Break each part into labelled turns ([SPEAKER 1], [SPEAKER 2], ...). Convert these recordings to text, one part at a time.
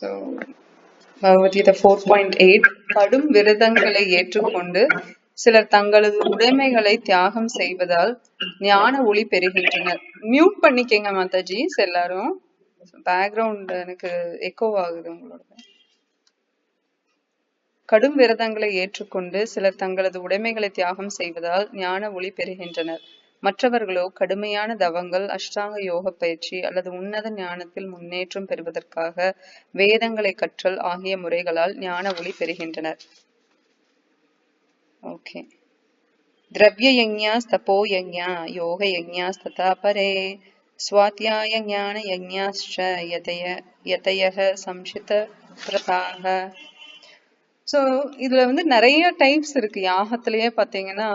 [SPEAKER 1] So பகவத்கீதை four point eight கடும் விரதங்களை ஏற்றுக்கொண்டு சிலர் தங்களது உடைமைகளை தியாகம் செய்வதால் ஞான ஒளி பெறுகின்றனர். மியூட் பண்ணிக்கங்க மாதாஜிஸ் எல்லாரும் பேக்ரவுண்ட் எனக்கு எக்கோ ஆகுது உங்களோட கடும் விரதங்களை ஏற்றுக்கொண்டு சிலர் தங்களது உடைமைகளை தியாகம் செய்வதால் ஞான ஒளி பெறுகின்றனர். மற்றவர்களோ கடுமையான தவங்கள் அஷ்டாங்க யோக பயிற்சி அல்லது உன்னத ஞானத்தில் முன்னேற்றம் பெறுவதற்காக வேதங்களை கற்றல் ஆகிய முறைகளால் ஞான ஒளி பெறுகின்றனர். ஓகே திரவிய யஜ்ஞாஸ் தபோ யஜ்யா யோக யஜ்ஞாஸ் ததா பரே சுவாத்தியாய ஞான யஜ்ஞாஸ்ச யதய யதயக சம்சித பிரதாக ஸோ இதுல வந்து நிறைய டைப்ஸ் இருக்கு. யாகத்திலேயே பாத்தீங்கன்னா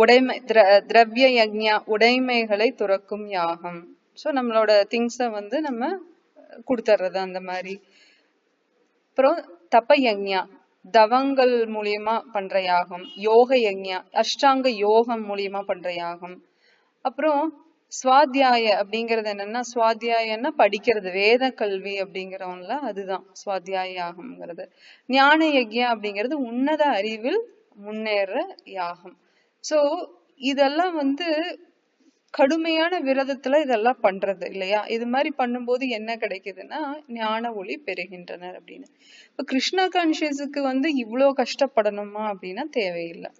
[SPEAKER 1] உடைமை திர திரவிய யஜ்யா உடைமைகளை துறக்கும் யாகம். ஸோ நம்மளோட திங்ஸை வந்து நம்ம கொடுத்துட்றது அந்த மாதிரி. அப்புறம் தப்ப யஜ்யா தவங்கள் மூலியமா பண்ற யாகம் யோக யஜ்யா அஷ்டாங்க யோகம் மூலியமா பண்ற யாகம். அப்புறம் சுவாத்தியாய அப்படிங்கிறது என்னன்னா சுவாத்தியாயன்னா படிக்கிறது வேத கல்வி அப்படிங்கிறவங்கள அதுதான் சுவாத்தியாய யாகம்ங்கிறது. ஞான யஜ்யா அப்படிங்கிறது உன்னத அறிவில் முன்னேற யாகம். சோ இதெல்லாம் வந்து கடுமையான விரதத்துல இதெல்லாம் பண்றது இல்லையா? இது மாதிரி பண்ணும்போது என்ன கிடைக்குதுன்னா ஞான ஒளி பெறுகின்றனர் அப்படின்னு. இப்ப கிருஷ்ணா கான்சியஸுக்கு வந்து இவ்வளோ கஷ்டப்படணுமா அப்படின்னா தேவையில்லை.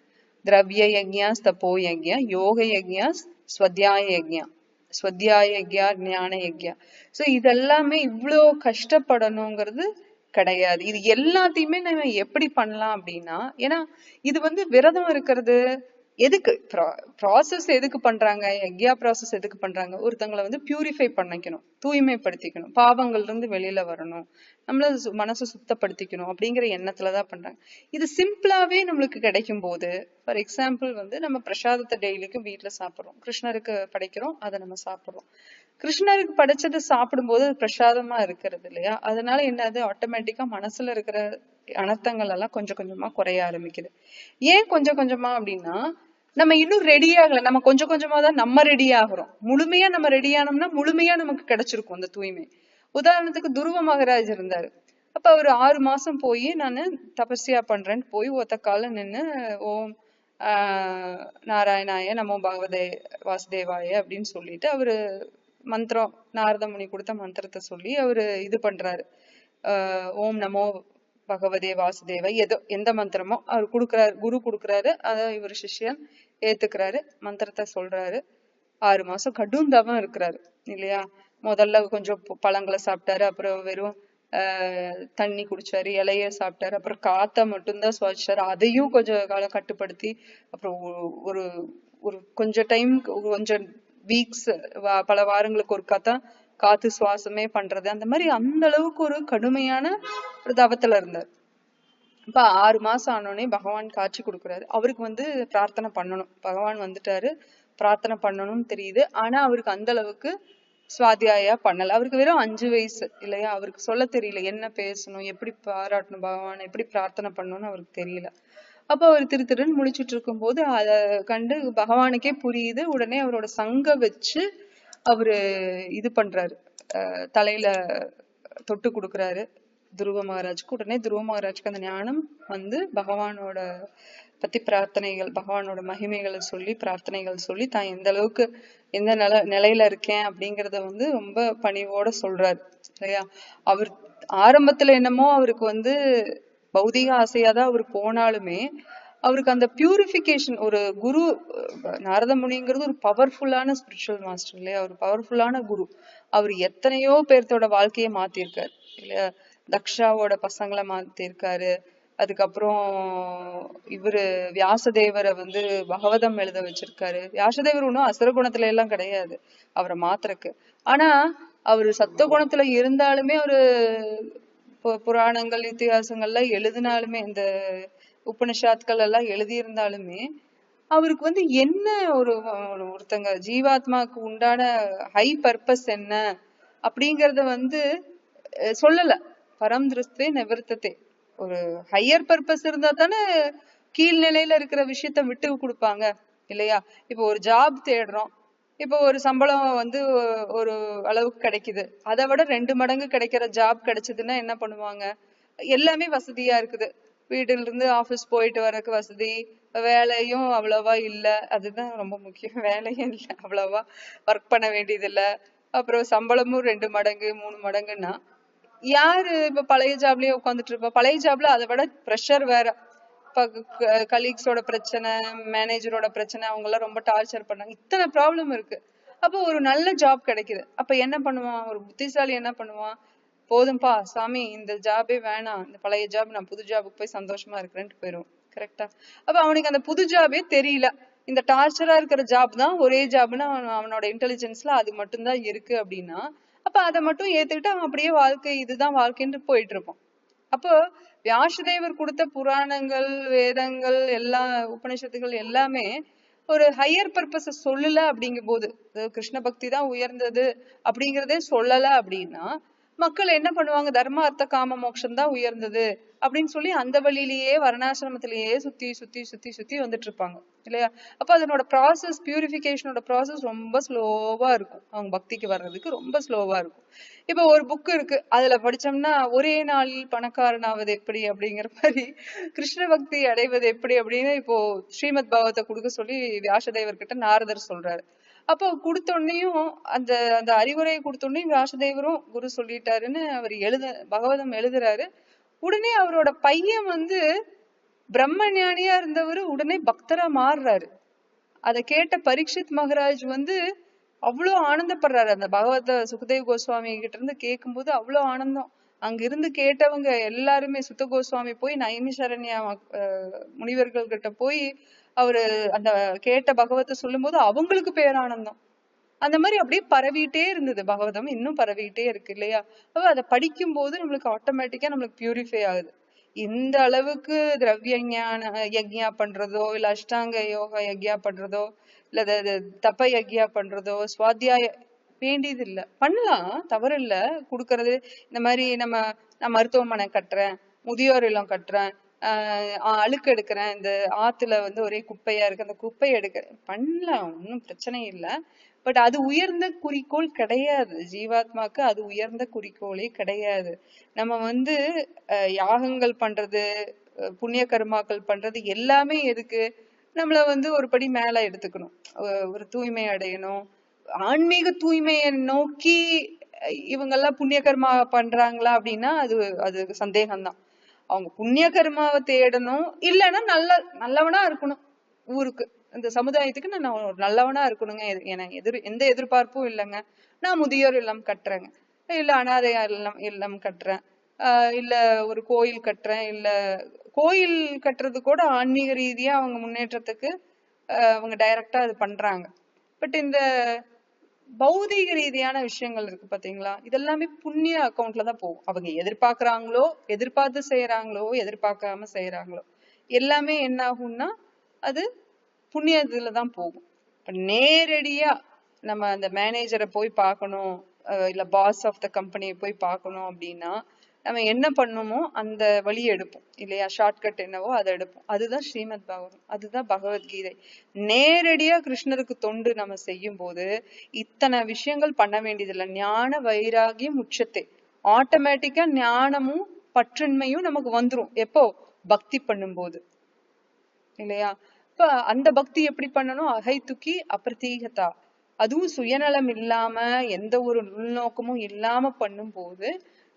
[SPEAKER 1] திரவிய யஜ்ஞாஸ் தப்போ யஜ்யா யோக யஜ்ஞாஸ் ஸ்வத்தியாய யஜ்யா ஸ்வத்தியாய யஜ்யா ஞான யஜ்யா சோ இதெல்லாமே இவ்வளோ கஷ்டப்படணுங்கிறது கிடையாது. இது எல்லாத்தையுமே நம்ம எப்படி பண்ணலாம் அப்படின்னா ஏன்னா இது வந்து விரதம் இருக்கிறது எதுக்கு? ப்ராசஸ் எதுக்கு பண்றாங்க? எக்யா ப்ராசஸ் எதுக்கு பண்றாங்க? ஒருத்தங்களை வந்து பியூரிஃபை பண்ணிக்கணும் தூய்மைப்படுத்திக்கணும் பாவங்கள்ல இருந்து வெளியில வரணும் நம்மள மனசை சுத்தப்படுத்திக்கணும் அப்படிங்கிற எண்ணத்துலதான் பண்றாங்க. இது சிம்பிளாவே நம்மளுக்கு கிடைக்கும் போது ஃபார் எக்ஸாம்பிள் வந்து நம்ம பிரசாதத்தை டெய்லிக்கும் வீட்டுல சாப்பிடுறோம். கிருஷ்ணருக்கு படைக்கிறோம் அதை நம்ம சாப்பிடுறோம். கிருஷ்ணருக்கு படைச்சதை சாப்பிடும்போது அது பிரசாதமா இருக்கிறது இல்லையா? அதனால என்னது ஆட்டோமேட்டிக்கா மனசுல இருக்கிற அனர்த்தங்கள் எல்லாம் கொஞ்சம் கொஞ்சமா குறைய ஆரம்பிக்குது. ஏன் கொஞ்சம் கொஞ்சமா அப்படின்னா நம்ம இன்னும் ரெடி ஆகல. நம்ம கொஞ்சம் கொஞ்சமா தான் நம்ம ரெடி ஆகிறோம். முழுமையா நம்ம ரெடி ஆனோம்னா முழுமையா நமக்கு கிடைச்சிருக்கும் அந்த தூய்மை. உதாரணத்துக்கு துருவ மகராஜ் இருந்தாரு. அப்ப அவர் ஆறு மாசம் போய் நான் தபஸ்யா பண்றேன்னு போய் ஒத்த கால நின்னு ஓம் ஆஹ் நாராயணாய நமோ பகவதே வாசுதேவாய அப்படின்னு சொல்லிட்டு அவரு மந்திரம் நாரதமுனி கொடுத்த மந்திரத்தை சொல்லி அவரு இது பண்றாரு. ஆஹ் ஓம் நமோ பகவதே வாசுதேவ எதோ எந்த மந்திரமோ அவர் கொடுக்குறாரு குரு கொடுக்குறாரு அத இவர் சிஷ்யன் ஏத்துக்கிறாரு மந்திரத்தை சொல்றாரு. ஆறு மாசம் கடும் தவம் இருக்கிறாரு இல்லையா? முதல்ல கொஞ்சம் பழங்களை சாப்பிட்டாரு அப்புறம் வெறும் ஆஹ் தண்ணி குடிச்சாரு இலைய சாப்பிட்டாரு அப்புறம் காத்த மட்டும்தான் சுவாசிச்சாரு. அதையும் கொஞ்சம் காலம் கட்டுப்படுத்தி அப்புறம் ஒரு ஒரு கொஞ்சம் டைம் கொஞ்சம் வீக்ஸ் பல வாரங்களுக்கு ஒரு தான் காத்து சுவாசமே பண்றது. அந்த மாதிரி அந்த அளவுக்கு ஒரு கடுமையான ஒரு தவத்துல இருந்தார். இப்ப ஆறு மாசம் ஆனோடனே பகவான் காட்சி கொடுக்குறாரு. அவருக்கு வந்து பிரார்த்தனை பண்ணணும். பகவான் வந்துட்டாரு. பிரார்த்தனை பண்ணணும்னு தெரியுது. ஆனா அவருக்கு அந்த அளவுக்கு சுவாத்தியாயா பண்ணல. அவருக்கு வெறும் அஞ்சு வயசு இல்லையா? அவருக்கு சொல்ல தெரியல. என்ன பேசணும்? எப்படி பாராட்டணும் பகவான்? எப்படி பிரார்த்தனை பண்ணணும்னு அவருக்கு தெரியல. அப்ப அவர் திரு திருன்னு முழிச்சிட்டு இருக்கும் போது அதை கண்டு பகவானுக்கே புரியுது. உடனே அவரோட சங்க வச்சு அவரு இது பண்றாரு. தலையில தொட்டு கொடுக்குறாரு. துருவ மகாராஜுக்கு. உடனே துருவ மகாராஜுக்கு அந்த ஞானம் வந்து பகவானோட பத்தி பிரார்த்தனைகள் பகவானோட மகிமைகளை சொல்லி பிரார்த்தனைகள் சொல்லி தான் எந்த அளவுக்கு எந்த நில நிலையில இருக்கேன்? அப்படிங்கறத வந்து ரொம்ப பணிவோட சொல்றாரு. இல்லையா அவர் ஆரம்பத்துல என்னமோ அவருக்கு வந்து பௌதிக ஆசையாதான் அவர் போனாலுமே அவருக்கு அந்த பியூரிஃபிகேஷன் ஒரு குரு நாரத முனிங்கிறது ஒரு பவர்ஃபுல்லான ஸ்பிரிச்சுவல் மாஸ்டர் இல்லையா? ஒரு பவர்ஃபுல்லான குரு. அவர் எத்தனையோ பேர்த்தோட வாழ்க்கையை மாத்திருக்காரு இல்லையா? தக்ஷாவோட பசங்களை மாத்திருக்காரு. அதுக்கப்புறம் இவரு வியாசதேவரை வந்து பகவதம் எழுத வச்சிருக்காரு. வியாசதேவர் ஒன்றும் அசுர குணத்துல எல்லாம் கிடையாது அவரை மாத்திரக்கு ஆனா அவரு சத்த குணத்துல இருந்தாலுமே அவரு புராணங்கள் இத்திகாசங்கள்லாம் எழுதினாலுமே இந்த உபனிஷாத்கள் எல்லாம் எழுதியிருந்தாலுமே அவருக்கு வந்து என்ன ஒரு ஒருத்தங்க ஜீவாத்மாவுக்கு உண்டான ஹை பர்பஸ் என்ன அப்படிங்கறத வந்து சொல்லல. பரம் திருஸ்தே நிவர்த்தத்தை ஒரு ஹையர் பர்பஸ் இருந்தா தானே கீழ்நிலையில இருக்கிற விஷயத்த விட்டு கொடுப்பாங்க இல்லையா? இப்போ ஒரு ஜாப் தேடுறோம். இப்போ ஒரு சம்பளம் வந்து ஒரு அளவுக்கு கிடைக்குது. அதை விட ரெண்டு மடங்கு கிடைக்கிற ஜாப் கிடைச்சதுன்னா என்ன பண்ணுவாங்க? எல்லாமே வசதியா இருக்குது. வீட்டுல இருந்து ஆபீஸ் போயிட்டு வரக்கு வசதி வேலையும் அவ்வளவா இல்ல. அதுதான் ரொம்ப முக்கியம். வேலையும் இல்ல அவ்வளவா ஒர்க் பண்ண வேண்டியது இல்ல அப்புறம் சம்பளமும் ரெண்டு மடங்கு மூணு மடங்குன்னா யாரு இப்ப பழைய ஜாப்லயே உட்காந்துட்டு இருப்பா? பழைய ஜாப்ல அதை விட ப்ரெஷர் வேற. கலீக்ஸோட பிரச்சனை மேனேஜரோட பிரச்சனை அவங்க எல்லாம் ரொம்ப டார்ச்சர் பண்ணாங்க இத்தனை ப்ராப்ளம் இருக்கு. அப்போ ஒரு நல்ல ஜாப் கிடைக்குது. அப்ப என்ன பண்ணுவான்? ஒரு புத்திசாலி என்ன பண்ணுவான்? போதும்பா சாமி இந்த ஜாபே வேணாம். இந்த பழைய ஜாப் நான் புது ஜாபுக்கு போய் சந்தோஷமா இருக்கிறேன்ட்டு போயிடும் கரெக்டா அப்ப அவனுக்கு அந்த புது ஜாபே தெரியல. இந்த டார்ச்சரா இருக்கிற ஜாப் தான் ஒரே ஜாப்னு அவன் அவனோட இன்டெலிஜென்ஸ்ல அது மட்டும்தான் இருக்கு அப்படின்னா அப்ப அதை மட்டும் ஏத்துக்கிட்டு அவன் அப்படியே வாழ்க்கை இதுதான் வாழ்க்கைன்னு போயிட்டு இருப்பான் அப்போ வியாசதேவர் கொடுத்த புராணங்கள் வேதங்கள் எல்லா உபனிஷத்துகள் எல்லாமே ஒரு ஹையர் பர்பஸ சொல்லல அப்படிங்கும் போது கிருஷ்ண பக்தி தான் உயர்ந்தது அப்படிங்கறதே சொல்லல அப்படின்னா மக்கள் என்ன பண்ணுவாங்க? தர்ம அர்த்த காம மோட்சம் தான் உயர்ந்தது. அப்படின்னு சொல்லி அந்த வழியிலேயே வர்ணாசிரமத்திலேயே சுத்தி சுத்தி சுத்தி சுத்தி வந்துட்டு இருப்பாங்க இல்லையா? அப்ப அதனோட ப்ராசஸ் பியூரிஃபிகேஷனோட ப்ராசஸ் ரொம்ப ஸ்லோவா இருக்கும். அவங்க பக்திக்கு வர்றதுக்கு ரொம்ப ஸ்லோவா இருக்கும். இப்போ ஒரு புக் இருக்கு. அதுல படிச்சோம்னா ஒரே நாளில் பணக்காரனாவது எப்படி அப்படிங்கிற மாதிரி கிருஷ்ண பக்தி அடைவது எப்படி அப்படின்னு இப்போ ஸ்ரீமத் பாவத்தை கொடுக்க சொல்லி வியாசதேவர்கிட்ட நாரதர் சொல்றாரு. அப்போ கொடுத்தோடனையும் அந்த அந்த அறிவுரையை கொடுத்த உடனே வியாசதேவரும் குரு சொல்லிட்டாருன்னு அவர் எழுத பகவதம் எழுதுறாரு. உடனே அவரோட பையன் வந்து பிரம்ம ஞானியா இருந்தவர் உடனே பக்தரா மாறுறாரு. அதை கேட்ட பரீட்சித் மகராஜ் வந்து அவ்வளோ ஆனந்தப்படுறாரு. அந்த பகவத சுகதேவ் கோஸ்வாமி கிட்ட இருந்து கேட்கும்போது அவ்வளோ ஆனந்தம். அங்க இருந்து கேட்டவங்க எல்லாருமே சுத்த கோஸ்வாமி போய் நைமிஷரண்யா அஹ் முனிவர்கள் கிட்ட போய் அவரு அந்த கேட்ட பகவத்தை சொல்லும்போது அவங்களுக்கு பேரானந்தம். அந்த மாதிரி அப்படியே பரவிட்டே இருந்தது. பகவதம் இன்னும் பரவிட்டே இருக்கு இல்லையா? அப்ப அதை படிக்கும் போது நம்மளுக்கு ஆட்டோமேட்டிக்கா நம்மளுக்கு பியூரிஃபை ஆகுது. இந்த அளவுக்கு திரவிய ஞான யக்ஞா பண்றதோ இல்ல அஷ்டாங்க யோகா யக்ஞா பண்றதோ இல்ல தப்ப த- யக்ஞா பண்றதோ சுவாத்தியாய வேண்டியது இல்ல. பண்ணலாம் தவறு இல்ல குடுக்கறது இந்த மாதிரி நம்ம நான் மருத்துவமனை கட்டுறேன் முதியோர் இல்லம் கட்டுறேன் அழுக்கு எடுக்கிறேன். இந்த ஆத்துல வந்து ஒரே குப்பையா இருக்கு. அந்த குப்பையை எடுக்கிறேன். பண்ணலாம் ஒன்றும் பிரச்சனை இல்லை. பட் அது உயர்ந்த குறிக்கோள் கிடையாது. ஜீவாத்மாக்கு அது உயர்ந்த குறிக்கோளே கிடையாது. நம்ம வந்து யாகங்கள் பண்றது புண்ணிய கர்மாக்கள் பண்றது எல்லாமே எதுக்கு? நம்மள வந்து ஒரு படி மேல எடுத்துக்கணும். ஒரு தூய்மை அடையணும். ஆன்மீக தூய்மையை நோக்கி இவங்கெல்லாம் புண்ணிய கர்மா பண்றாங்களா அப்படின்னா அது அது சந்தேகம்தான். அவங்க புண்ணிய கர்மாவை தேடணும். இல்லைன்னா நல்ல நல்லவனா இருக்கணும். ஊருக்கு. இந்த சமுதாயத்துக்கு நான் ஒரு நல்லவனா இருக்கணுங்க. எனக்கு எதிர் எந்த எதிர்பார்ப்பும் இல்லைங்க. நான் முதியோர் இல்லம் கட்டுறேங்க. இல்ல அனாதை இல்லம் இல்லம் கட்டுறேன். ஆஹ் இல்ல ஒரு கோயில் கட்டுறேன். இல்ல கோயில் கட்டுறது கூட ஆன்மீக ரீதியா அவங்க முன்னேற்றத்துக்கு அவங்க டைரக்டா அது பண்றாங்க. பட் இந்த பௌதீக ரீதியான விஷயங்கள் இருக்கு பாத்தீங்களா? இதெல்லாமே புண்ணிய அக்கௌண்ட்ல தான் போகும். அவங்க எதிர்பார்க்கறாங்களோ எதிர்பார்த்து செய்யறாங்களோ எதிர்பார்க்காம செய்யறாங்களோ எல்லாமே என்ன ஆகும்னா அது புண்ணியத்துல தான் போகும். இப்ப நேரடியா நம்ம அந்த மேனேஜரை போய் பார்க்கணும் இல்ல பாஸ் ஆஃப் த கம்பெனியை போய் பார்க்கணும் அப்படின்னா நம்ம என்ன பண்ணுமோ அந்த வழியை எடுப்போம். இல்லையா? ஷார்ட்கட் என்னவோ அதை எடுப்போம். அதுதான் ஸ்ரீமத் பாகவதம். அதுதான் பகவத்கீதை. நேரடியா கிருஷ்ணருக்கு தொண்டு நம்ம செய்யும் போது இத்தனை விஷயங்கள் பண்ண வேண்டியதில்லை. ஞான வைராகியம் உச்சத்தை. ஆட்டோமேட்டிக்கா ஞானமும் பற்றின்மையும் நமக்கு வந்துரும். எப்போ? பக்தி பண்ணும்போது. இல்லையா? இப்ப அந்த பக்தி எப்படி பண்ணணும்? அகைத்துக்கி அப்பிரதீகதா. அதுவும் சுயநலம் இல்லாம எந்த ஒரு உள்நோக்கமும் இல்லாம பண்ணும்போது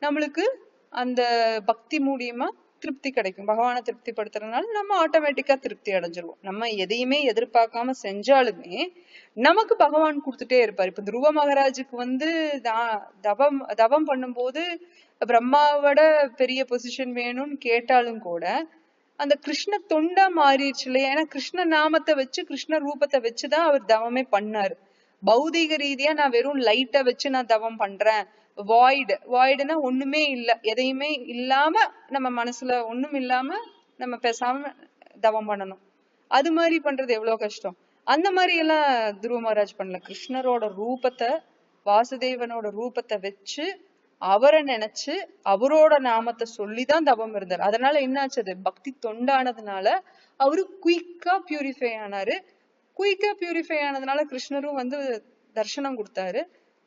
[SPEAKER 1] நம்மளுக்கு அந்த பக்தி மூலியமா திருப்தி கிடைக்கும். பகவானை திருப்திப்படுத்துறதுனால நம்ம ஆட்டோமேட்டிக்கா திருப்தி அடைஞ்சிருவோம். நம்ம எதையுமே எதிர்பார்க்காம செஞ்சாலுமே நமக்கு பகவான் கொடுத்துட்டே இருப்பார். இப்ப துருவ மகாராஜுக்கு வந்து தா- தவம் தவம் பண்ணும்போது பிரம்மாவோட பெரிய பொசிஷன் வேணும்னு கேட்டாலும் கூட அந்த கிருஷ்ண தொண்டா மாறிடுச்சு இல்லையா? ஏன்னா கிருஷ்ண நாமத்தை வச்சு கிருஷ்ண ரூபத்தை வச்சுதான் அவர் தவமே பண்ணாரு. பௌதீக ரீதியா நான் வெறும் லைட்டை வச்சு நான் தவம் பண்றேன். வாய்டு வாய்டுனா ஒண்ணுமே இல்ல எதையுமே இல்லாம நம்ம மனசுல ஒண்ணும் இல்லாம நம்ம பேசாம தவம் பண்ணணும். அது மாதிரி பண்றது எவ்வளவு கஷ்டம். அந்த மாதிரி எல்லாம் துருவ மகாராஜ் பண்ணல. கிருஷ்ணரோட ரூபத்தை வாசுதேவனோட ரூபத்தை வச்சு அவரை நினைச்சு அவரோட நாமத்தை சொல்லிதான் தபம் இருந்தார். அதனால என்னாச்சு அது? பக்தி தொண்டானதுனால அவரு குயிக்கா பியூரிஃபை ஆனாரு. குயிக்கா பியூரிஃபை ஆனதுனால கிருஷ்ணரும் வந்து தர்ஷனம் கொடுத்தாரு.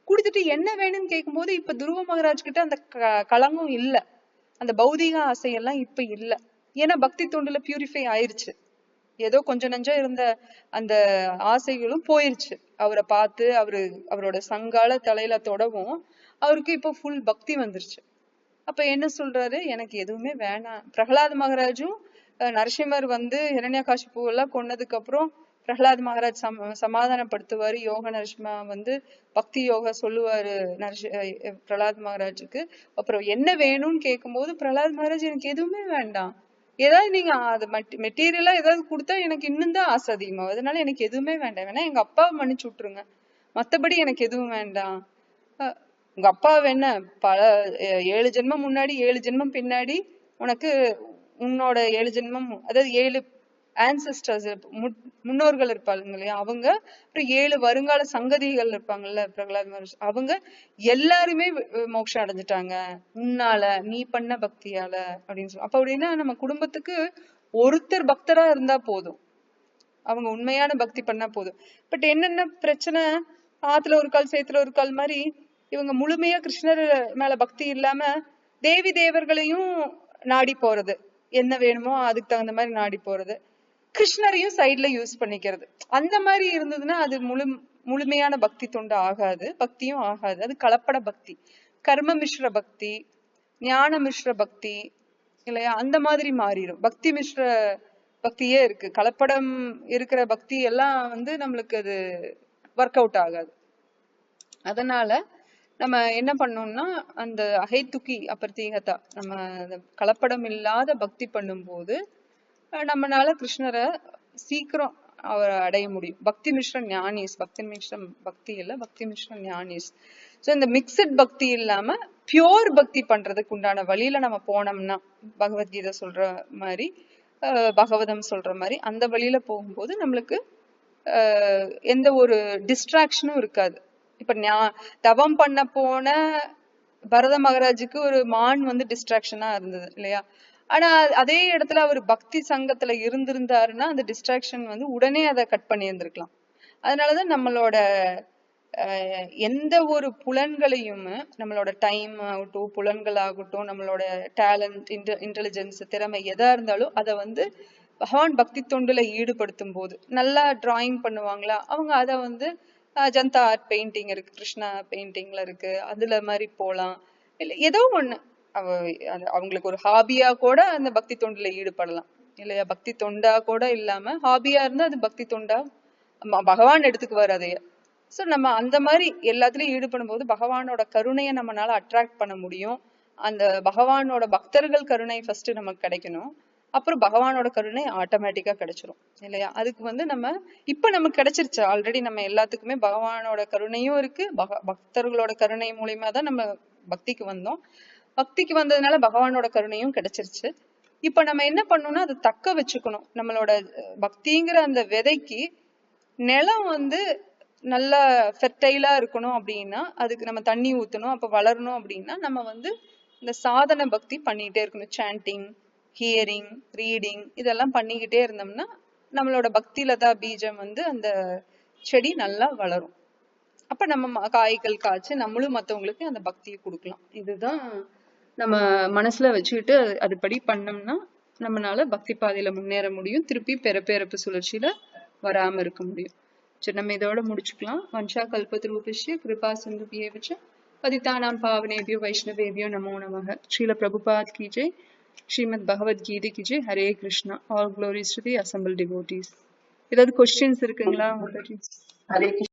[SPEAKER 1] கொடுத்துட்டு என்ன வேணும்னு கேட்கும்போது இப்ப துருவ மகராஜ் கிட்ட அந்த க- களங்கம் இல்ல. அந்த பௌதீக ஆசையெல்லாம் இப்ப இல்ல. ஏன்னா பக்தி தொண்டுல பியூரிஃபை ஆயிருச்சு. ஏதோ கொஞ்சம் நஞ்சம் இருந்த அந்த ஆசைகளும் போயிருச்சு. அவரை பார்த்து அவரு அவரோட சங்கால தலையில தொடவும் அவருக்கு இப்போ ஃபுல் பக்தி வந்துருச்சு. அப்ப என்ன சொல்றாரு? எனக்கு எதுவுமே வேணாம். பிரகலாத் மகாராஜும் நரசிம்மர் வந்து ஹிரண்யகாசிப்பு எல்லாம் கொன்னதுக்கு அப்புறம் பிரகலாத் மகாராஜ் சம சமாதானப்படுத்துவாரு. யோக நரசிம்மா வந்து பக்தி யோகா சொல்லுவாரு நரசி பிரஹ்லாத் மகாராஜுக்கு. அப்புறம் என்ன வேணும்னு கேட்கும்போது பிரஹ்லாத் மகாராஜ் எனக்கு எதுவுமே வேண்டாம். ஏதாவது நீங்க அது மெட்டீரியலா ஏதாவது கொடுத்தா எனக்கு இன்னும் தான் ஆசை அதிகமாகும். அதனால எனக்கு எதுவுமே வேண்டாம். வேணா எங்க அப்பாவை மன்னிச்சு விட்டுருங்க. மத்தபடி எனக்கு எதுவும் வேண்டாம். உங்க அப்பா என்ன பல ஏழு ஜென்மம் முன்னாடி ஏழு ஜென்மம் பின்னாடி உனக்கு உன்னோட ஏழு ஜென்மம் அதாவது ஏழு ஆன்செஸ்டர்ஸ் முன்னோர்கள் இருப்பாங்க இல்லையா? அவங்க அப்புறம் ஏழு வருங்கால சங்கதிகள் இருப்பாங்கல்ல பிரகலாத் மகரிஷி. அவங்க எல்லாருமே மோட்சம் அடைஞ்சிட்டாங்க. உன்னால நீ பண்ண பக்தியால அப்படின்னு சொல்லி அப்ப அப்படின்னா நம்ம குடும்பத்துக்கு ஒருத்தர் பக்தரா இருந்தா போதும். அவங்க உண்மையான பக்தி பண்ணா போதும். பட் என்னென்ன பிரச்சனை? ஆத்துல ஒரு கால் சேத்துல ஒரு கால் மாதிரி இவங்க முழுமையா கிருஷ்ணர் மேல பக்தி இல்லாம தேவி தேவர்களையும் நாடி போறது. என்ன வேணுமோ அதுக்கு தகுந்த மாதிரி நாடி போறது. கிருஷ்ணரையும் சைடுல யூஸ் பண்ணிக்கிறது. அந்த மாதிரி இருந்ததுன்னா அது முழு முழுமையான பக்தி தொண்டு ஆகாது. பக்தியும் ஆகாது. அது கலப்பட பக்தி. கர்ம மிஸ்ர பக்தி ஞான மிஸ்ர பக்தி இல்லையா? அந்த மாதிரி மாறிடும் பக்தி மிஸ்ர பக்தியே இருக்கு. கலப்படம் இருக்கிற பக்தி எல்லாம் வந்து நம்மளுக்கு அது ஒர்க் அவுட் ஆகாது. அதனால நம்ம என்ன பண்ணோம்னா அந்த அகைத்துக்கி அபர்த்தீகதா நம்ம கலப்படம் இல்லாத பக்தி பண்ணும்போது நம்மனால கிருஷ்ணரை சீக்கிரம் அவரை அடைய முடியும். பக்தி மிஸ்ர ஞானிஸ். பக்தி மிஸ்ரம் பக்தி இல்ல பக்தி மிஸ்ர ஞானிஸ். ஸோ இந்த மிக்சட் பக்தி இல்லாம பியோர் பக்தி பண்றதுக்கு உண்டான வழியில நம்ம போனோம்னா பகவத்கீதை சொல்ற மாதிரி பகவதம் சொல்ற மாதிரி அந்த வழியில போகும்போது நம்மளுக்கு எந்த ஒரு டிஸ்ட்ராக்ஷனும் இருக்காது. இப்ப ஞா- தவம் பண்ண போன பரத மகாராஜுக்கு ஒரு மான் வந்து டிஸ்ட்ராக்ஷனா இருந்தது இல்லையா? ஆனா அதே இடத்துல அவர் பக்தி சங்கத்துல இருந்திருந்தாருன்னா அந்த டிஸ்ட்ராக்ஷன் வந்து உடனே அதை கட் பண்ணி இருந்திருக்கலாம். அதனாலதான் நம்மளோட எந்த ஒரு புலன்களையும் நம்மளோட டைம் ஆகட்டும் புலன்கள் ஆகட்டும் நம்மளோட டேலண்ட் இன்டெலிஜென்ஸ் திறமை எதா இருந்தாலும் அதை வந்து பகவான் பக்தி தொண்டுல ஈடுபடுத்தும் போது நல்லா டிராயிங் பண்ணுவாங்களா? அவங்க அதை வந்து ஆஹ் ஜனதா ஆர்ட் பெயிண்டிங் இருக்கு கிருஷ்ணா பெயிண்டிங்ல இருக்கு அதுல மாதிரி போலாம். இல்ல ஏதோ ஒண்ணு. அவங்களுக்கு ஒரு ஹாபியா கூட அந்த பக்தி தொண்டுல ஈடுபடலாம். இல்லையா? பக்தி தொண்டா கூட இல்லாம ஹாபியா இருந்தா அது பக்தி தொண்டா? ம- பகவான் எடுத்துக்குவார் அதைய. ஸோ நம்ம அந்த மாதிரி எல்லாத்துலயும் ஈடுபடும் போது பகவானோட கருணையை நம்மளால அட்ராக்ட் பண்ண முடியும். அந்த பகவானோட பக்தர்கள் கருணை ஃபர்ஸ்ட் நமக்கு கிடைக்கணும். அப்புறம் பகவானோட கருணை ஆட்டோமேட்டிக்கா கிடைச்சிரும். இல்லையா? அதுக்கு வந்து நம்ம இப்ப நமக்கு கிடைச்சிருச்சு. ஆல்ரெடி நம்ம எல்லாத்துக்குமே பகவானோட கருணையும் இருக்கு. பக பக்தர்களோட கருணை மூலியமா தான் நம்ம பக்திக்கு வந்தோம். பக்திக்கு வந்ததுனால பகவானோட கருணையும் கிடைச்சிருச்சு. இப்ப நம்ம என்ன பண்ணணும்னா அதை தக்க வச்சுக்கணும். நம்மளோட பக்திங்கிற அந்த விதைக்கு நிலம் வந்து நல்லா ஃபெர்டைலா இருக்கணும் அப்படின்னா அதுக்கு நம்ம தண்ணி ஊத்தணும் அப்ப வளரணும் அப்படின்னா நம்ம வந்து இந்த சாதன பக்தி பண்ணிட்டே இருக்கணும். சாண்டிங் ஹியரிங் ரீடிங் இதெல்லாம் பண்ணிக்கிட்டே இருந்தோம்னா நம்மளோட பக்தி லதா பீஜம் வந்து அந்த செடி நல்லா வளரும். அப்ப நம்ம ம- காய்கள் காய்ச்சி நம்மளும் மத்தவங்களுக்கு அந்த பக்தியை கொடுக்கலாம். இதுதான் நம்ம மனசுல வச்சுக்கிட்டு அது- அதுபடி பண்ணோம்னா நம்மளால பக்தி பாதையில முன்னேற முடியும். திருப்பி பிறப்பிறப்பு சுழற்சியில வராம இருக்க முடியும். சரி நம்ம இதோட முடிச்சுக்கலாம். வன்ஷா கல்பத்ரூபிஷ்ய கிருபா சிந்து பியேவச்ச பதித்தானாம் பாவனேபியோ வைஷ்ணவேபியோ நமோ நமக. Srila Prabhupad கீஜே Srimad Bhagavad Gita Hare Krishna. All glories to the assembled devotees ஏதாவது கொஸ்டின்ஸ் இருக்குங்களா? உங்களுக்கு
[SPEAKER 2] ஹரே